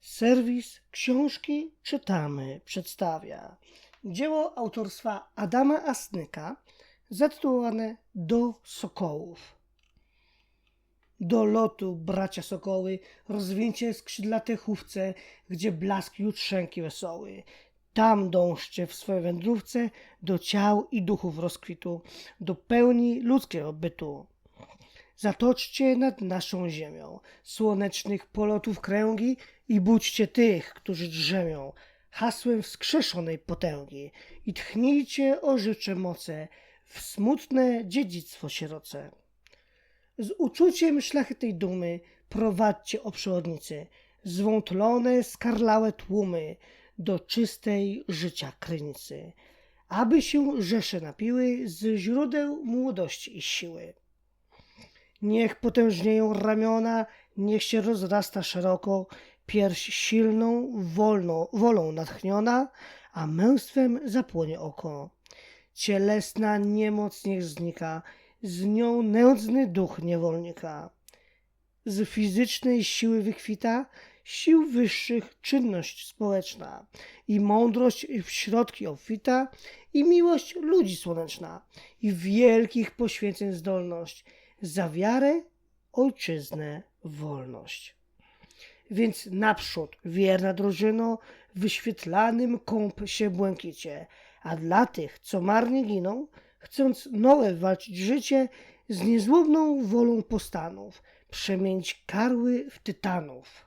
Serwis Książki Czytamy przedstawia dzieło autorstwa Adama Asnyka zatytułowane Do Sokołów. Do lotu, bracia sokoły, rozwinięcie skrzydlate chówce, gdzie blask jutrzenki wesoły. Tam dążcie w swojej wędrówce do ciał i duchów rozkwitu, do pełni ludzkiego bytu. Zatoczcie nad naszą ziemią słonecznych polotów kręgi i budźcie tych, którzy drzemią, hasłem wskrzeszonej potęgi i tchnijcie ożycze moce w smutne dziedzictwo sieroce. Z uczuciem szlachetnej dumy prowadźcie o przewodnicy zwątlone, skarlałe tłumy do czystej życia krynicy, aby się rzesze napiły z źródeł młodości i siły. Niech potężnieją ramiona, niech się rozrasta szeroko, pierś silną, wolną, wolą natchniona, a męstwem zapłonie oko. Cielesna niemoc niech znika, z nią nędzny duch niewolnika. Z fizycznej siły wykwita, sił wyższych czynność społeczna i mądrość w środki obfita i miłość ludzi słoneczna i wielkich poświęceń zdolność za wiarę, ojczyznę, wolność. Więc naprzód, wierna drużyno, wyświetlanym kąp się błękicie, a dla tych, co marnie giną, chcąc nowe walczyć życie, z niezłomną wolą postanów, przemienić karły w tytanów.